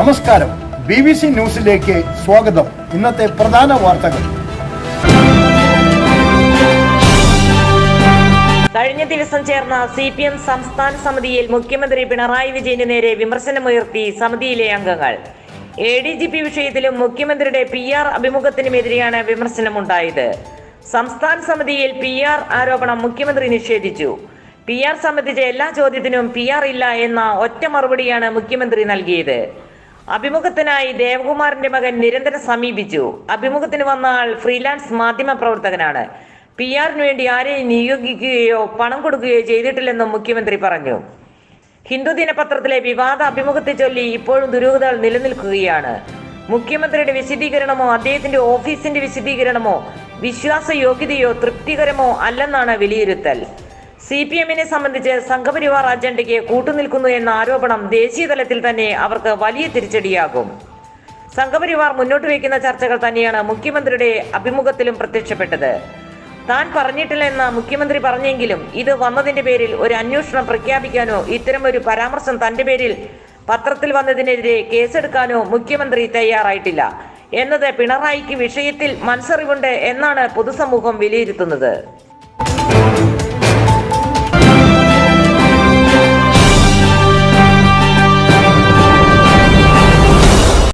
നമസ്കാരം. B B C ന്യൂസിലേക്ക് സ്വാഗതം. ഇന്നത്തെ പ്രധാന വാർത്തകൾ. കഴിഞ്ഞ ദിവസം ചേർന്ന സി പി എം സംസ്ഥാന സമിതിയിൽ മുഖ്യമന്ത്രി പിണറായി വിജയന് നേരെ വിമർശനമുയർത്തി സമിതിയിലെ അംഗങ്ങൾ. എ ഡി ജി പി വിഷയത്തിലും മുഖ്യമന്ത്രിയുടെ പി ആർ അഭിമുഖത്തിനുമെതിരെയാണ് വിമർശനമുണ്ടായത്. സംസ്ഥാന സമിതിയിൽ പി ആർ ആരോപണം മുഖ്യമന്ത്രി നിഷേധിച്ചു. പി ആർ സംബന്ധിച്ച എല്ലാ ചോദ്യത്തിനും പി ആർ ഇല്ല എന്ന ഒറ്റ മറുപടിയാണ് മുഖ്യമന്ത്രി നൽകിയത്. അഭിമുഖത്തിനായി ദേവകുമാറിന്റെ മകൻ നിരന്തരം സമീപിച്ചു. അഭിമുഖത്തിന് വന്ന ആൾ ഫ്രീലാൻസ് മാധ്യമ പ്രവർത്തകനാണ്. പി ആറിന് വേണ്ടി ആരെയും നിയോഗിക്കുകയോ പണം കൊടുക്കുകയോ ചെയ്തിട്ടില്ലെന്നും മുഖ്യമന്ത്രി പറഞ്ഞു. ഹിന്ദു ദിനപത്രത്തിലെ വിവാദ അഭിമുഖത്തെ ചൊല്ലി ഇപ്പോഴും ദുരൂഹതകൾ നിലനിൽക്കുകയാണ്. മുഖ്യമന്ത്രിയുടെ വിശദീകരണമോ അദ്ദേഹത്തിന്റെ ഓഫീസിന്റെ വിശദീകരണമോ വിശ്വാസ യോഗ്യതയോ തൃപ്തികരമോ അല്ലെന്നാണ് വിലയിരുത്തൽ. സി പി എമ്മിനെ സംബന്ധിച്ച് സംഘപരിവാർ അജണ്ടയ്ക്ക് കൂട്ടുനിൽക്കുന്നു എന്ന ആരോപണം ദേശീയ തലത്തിൽ തന്നെ അവർക്ക് വലിയ തിരിച്ചടിയാകും. സംഘപരിവാർ മുന്നോട്ട് വയ്ക്കുന്ന ചർച്ചകൾ തന്നെയാണ് മുഖ്യമന്ത്രിയുടെ അഭിമുഖത്തിലും പ്രത്യക്ഷപ്പെട്ടത്. താൻ പറഞ്ഞിട്ടില്ലെന്ന് മുഖ്യമന്ത്രി പറഞ്ഞെങ്കിലും ഇത് വന്നതിന്റെ പേരിൽ ഒരു അന്വേഷണം പ്രഖ്യാപിക്കാനോ ഇത്തരം ഒരു പരാമർശം തന്റെ പേരിൽ പത്രത്തിൽ വന്നതിനെതിരെ കേസെടുക്കാനോ മുഖ്യമന്ത്രി തയ്യാറായിട്ടില്ല. എന്നത് പിണറായിക്ക് വിഷയത്തിൽ മനസ്സറിവുണ്ട് എന്നാണ് പൊതുസമൂഹം വിലയിരുത്തുന്നത്.